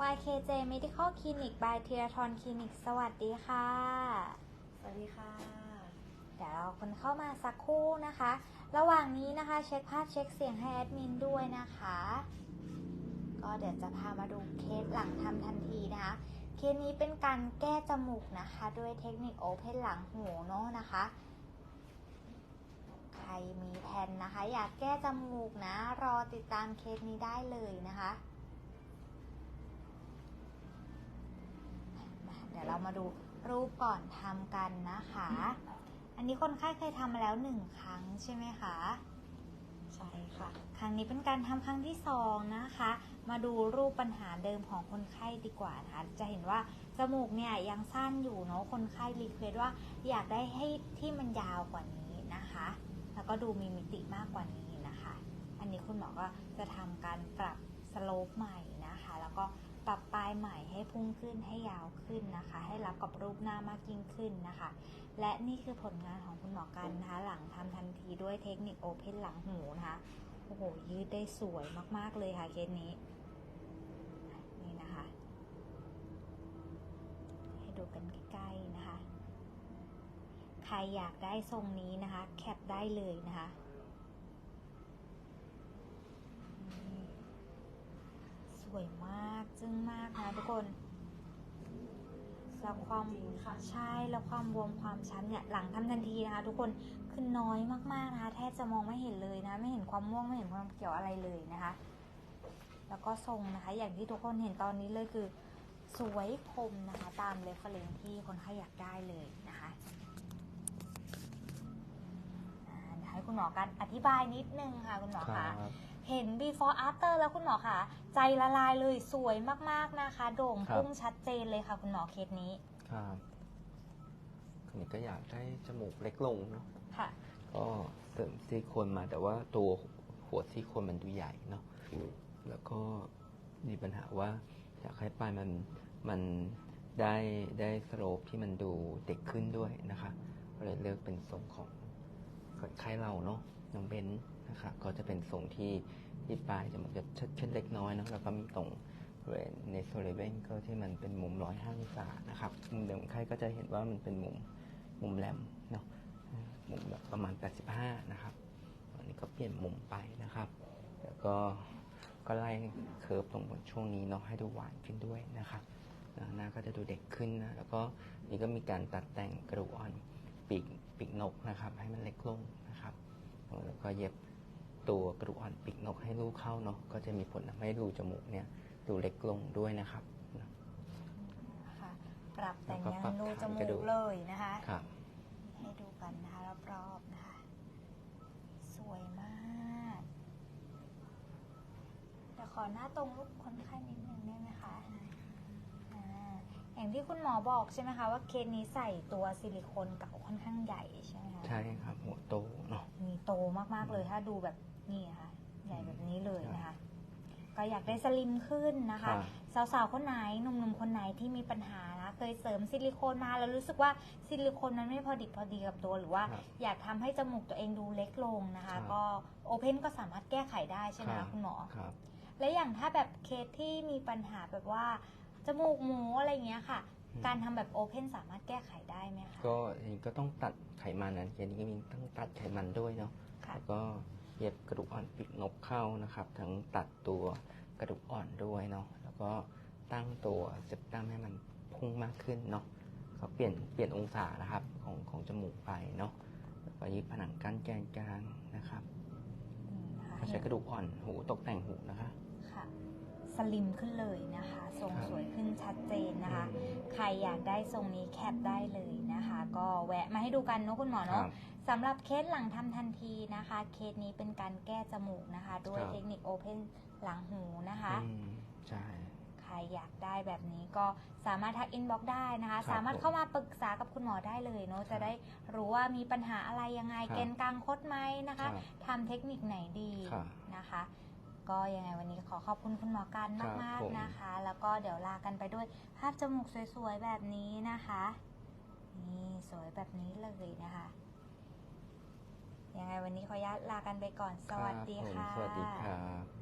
YKJ Medical Clinic by ทีราทอนคลินิกสวัสดีค่ะ สวัสดีค่ะ เดี๋ยวเราคนเข้ามาสักครู่นะคะ ระหว่างนี้นะคะเช็คภาพเช็คเสียงให้แอดมินด้วยนะคะ ก็เดี๋ยวจะพามาดูเคสหลังทำทันทีนะคะ เคสนี้เป็นการแก้จมูกนะคะด้วยเทคนิคโอเพนหลังหูเนาะนะคะใครมีแผนนะคะ อยากแก้จมูกนะ รอติดตามเคสนี้ได้เลยนะคะ เดี๋ยวเรามาดูรูปก่อนทำกันนะคะ อันนี้คนไข้เคยทำมาแล้วหนึ่งครั้งใช่ไหมคะใช่ค่ะ ครั้งนี้เป็นการทำครั้งที่สองนะคะ มาดูรูปปัญหาเดิมของคนไข้ดีกว่านะคะ จะเห็นว่าจมูกเนี่ยยังสั้นอยู่เนาะ คนไข้รีเควสว่าอยากได้ให้ที่มันยาวกว่านี้นะคะ แล้วก็ดูมีมิติมากกว่านี้นะคะ อันนี้คุณหมอก็จะทำการปรับสโลปใหม่นะคะ แล้วก็ ปรับปลายใหม่ให้พุ่งขึ้นให้ยาวขึ้นนะคะ ให้รับกับรูปหน้ามากยิ่งขึ้นนะคะ และนี่คือผลงานของคุณหมอกันนะคะ หลังทำทันทีด้วยเทคนิคโอเพนหลังหูนะคะโอ้โหยืดได้สวยมากๆเลยค่ะเคสนี้นี่นะคะ ให้ดูกันใกล้ๆนะคะ ใครอยากได้ทรงนี้นะคะ แคปได้เลยนะคะนี่ส วยมากจึ้งมากนะทุกคนแล้วความใช่แล้วความบวมความช้ำเนี่ยหลังทำทันทีนะคะ ทุกคนคือน้อยมากๆนะคะ แทบจะมองไม่เห็นเลยนะ ไม่เห็นความม่วงไม่เห็นความเขียวอะไรเลยนะคะ แล้วก็ทรงนะคะ อย่างที่ทุกคนเห็นตอนนี้เลยคือสวยคมนะคะ ตามเรฟเฟรนที่คนไข้อยากได้เลยนะคะให้คุณหมอกันอธิบายนิดนึงค่ะคุณหมอคะ เห็น before after แล้วคุณหมอคะ ใจละลายเลยสวยมากๆนะคะ โด่งครับพุ่งชัดเจนเลยค่ะ คุณหมอเคสนี้ ครับคนนี้ก็อยากได้จมูกเล็กลงเนาะค่ะ ก็เสริมซิลิโคนมาแต่ว่าตัวหัวซิลิโคนมันดูใหญ่เนาะแล้วก็มีปัญหาว่าอยากให้ปลายมันมันได้ได้สโลปที่มันดูเด็กขึ้นด้วยนะคะก็เลยเลือกเป็นทรงของคนไข้เราเนาะน้องเบนซ์ นะคะก็จะเป็นทรงที่ที่ปลายจะมันจะชัดเช่นเล็กน้อยเนาะแล้วก็มีตรงบริเวณในโซเลเวนก็ที่มันเป็นมุมร้อยห้าองศานะครับมุมเดิมคนไข้ก็จะเห็นว่ามันเป็นมุมมุมแหลมเนาะมุมแบบประมาณ 85 นะครับอันนี้ก็เปลี่ยนมุมไปนะครับแล้วก็ก็ไล่เคิร์ฟตรงบนช่วงนี้เนาะให้ดูหวานขึ้นด้วยนะครับหน้าก็จะดูเด็กขึ้นนะแล้วก็นี่ก็มีการตัดแต่งกระดูกอ่อนปีกปีกนกนะครับ ให้มันเล็กลงนะครับแล้วก็เย็บ ตัวกระดูกอ่อนปีกนกให้รูเข้าเนาะก็จะมีผลทำให้รูจมูกเนี่ยดูเล็กลงด้วยนะครับ ค่ะปรับแต่งแล้วก็ยังปรับรูจฐานมูกระดูกก เลยนะคะ ครับ ให้ดูกันนะคะรอบๆนะคะ สวยมากเดี๋ยวขอหน้าตรงรูปคนไข้นิดนึงได้ไหมคะอ่าอย่างที่คุณหมอบอกใช่ไหมคะว่าเคสนี้ใส่ตัวซิลิโคนเก่าค่อนข้างใหญ่ใช่ไหมคะ ใช่ครับหัวโตเนาะมี โตมากๆเลยถ้าดูแบบนี่ค่ะใหญ่แบบนี้เลยนะคะ ก็อยากได้สลิมขึ้นนะคะครับสาวๆคนไหนหนุ่มๆคนไหนที่มีปัญหานะเคยเสริมซิลิโคนมาแล้วรู้สึกว่าซิลิโคนมันไม่พอดิบพอดีกับตัวหรือว่าครับอยากทำให้จมูกตัวเองดูเล็กลงนะคะครับก็โอเพนก็สามารถแก้ไขได้ใช่ไหมรัคะบคุณหมอครับและอย่างถ้าแบบเคสที่มีปัญหาแบบว่าจมูกหมูอะไรเงี้ยค่ะอืม การทำแบบโอเพนสามารถแก้ไขได้ไหมคะก็อันนี้ก็ต้องตัดไขมันนะอย่างนี้ก็มีต้องตัดไขมันด้วยเนาะค่ะแล้วก็เย็บกระดูกอ่อนปีกนกเข้านะครับ ทั้งตัดตัวกระดูกอ่อนด้วยเนาะแล้วก็ตั้งตัวเซปตัมให้มันพุ่งมากขึ้นเนาะก็เปลี่ยนเปลี่ยนองศานะครับของของจมูกไปเนาะแล้วก็ยึดผนังกั้นแกนกลางนะครับอืมนะคะก็ใช้กระดูกอ่อนหูตกแต่งหูนะคะ ค่ะ สลิมขึ้นเลยนะคะ ทรงครับสวยขึ้นชัดเจนนะคะอืมใครอยากได้ทรงนี้แคปได้เลยนะคะ ก็แวะมาให้ดูกันเนาะคุณหมอครัเนาะบสำหรับเคสหลังทำทันทีนะคะ เคสนี้เป็นการแก้จมูกนะคะ ด้วยครับเทคนิคโอเพนหลังหูนะคะอืมใช่ใครอยากได้แบบนี้ก็สามารถทักอินบ็อกได้นะคะครับสามารถเข้ามาปรึกษากับคุณหมอได้เลยเนาะจะได้รู้ว่ามีปัญหาอะไรยังไงครับเกณฑ์กลางคดไหมนะคะครับทำเทคนิคไหนดีครับนะคะ ก็ยังไงวันนี้ขอขอบคุณคุณหมอกันครับมากผมๆนะคะ แล้วก็เดี๋ยวลากันไปด้วยภาพจมูกสวยๆแบบนี้นะคะ นี่สวยแบบนี้เลยนะคะ ยังไงวันนี้ขออนุญาตลากันไปก่อนสวัสดีรับผมค่ะสวัสดีครับ